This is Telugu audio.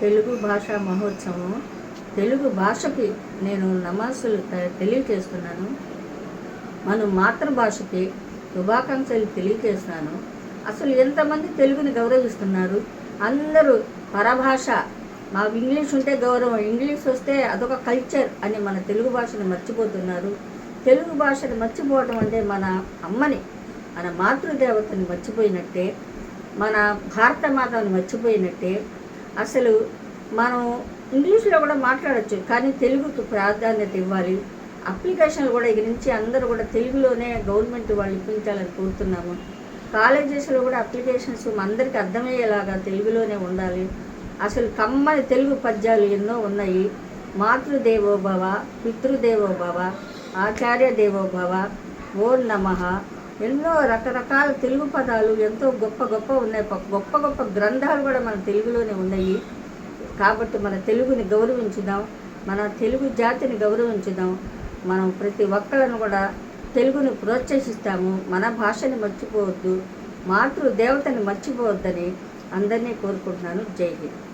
తెలుగు భాషా మహోత్సవం. తెలుగు భాషకి నేను నమాజులు తెలియజేస్తున్నాను మన మాతృభాషకి శుభాకాంక్షలు తెలియజేస్తున్నాను అసలు ఎంతమంది తెలుగుని గౌరవిస్తున్నారు? అందరూ పరభాష. మాకు ఇంగ్లీష్ ఉంటే గౌరవం ఇంగ్లీష్ వస్తే అదొక కల్చర్ అని మన తెలుగు భాషను మర్చిపోతున్నారు. తెలుగు భాషను మర్చిపోవడం అంటే మన అమ్మని మన మాతృదేవతని మర్చిపోయినట్టే మన భారత మాతను మర్చిపోయినట్టే అసలు మనం ఇంగ్లీష్లో కూడా మాట్లాడచ్చు కానీ తెలుగుకు ప్రాధాన్యత ఇవ్వాలి. అప్లికేషన్లు కూడా ఇక నుంచి అందరూ కూడా తెలుగులోనే గవర్నమెంట్ వాళ్ళు ఇప్పించాలని కోరుతున్నాము. కాలేజెస్లో కూడా అప్లికేషన్స్ అందరికీ అర్థమయ్యేలాగా తెలుగులోనే ఉండాలి. అసలు కమ్మని తెలుగు పద్యాలు ఎన్నో ఉన్నాయి. మాతృదేవోభవ పితృదేవోభవ పితృదేవో ఆచార్య దేవోభవ ఓం నమః. ఎన్నో రకరకాల తెలుగు పదాలు ఎంతో గొప్ప గొప్ప ఉన్నాయి. గొప్ప గొప్ప గ్రంథాలు కూడా మన తెలుగులోనే ఉన్నాయి. కాబట్టి మన తెలుగుని గౌరవించుదాం. మన తెలుగు జాతిని గౌరవించుదాం. మనం ప్రతి ఒక్కళ్ళను కూడా తెలుగుని ప్రోత్సహిస్తాము. మన భాషని మర్చిపోవద్దు. మాతృ దేవతని మర్చిపోవద్దని అందరినీ కోరుకుంటున్నాను. జై హింద్.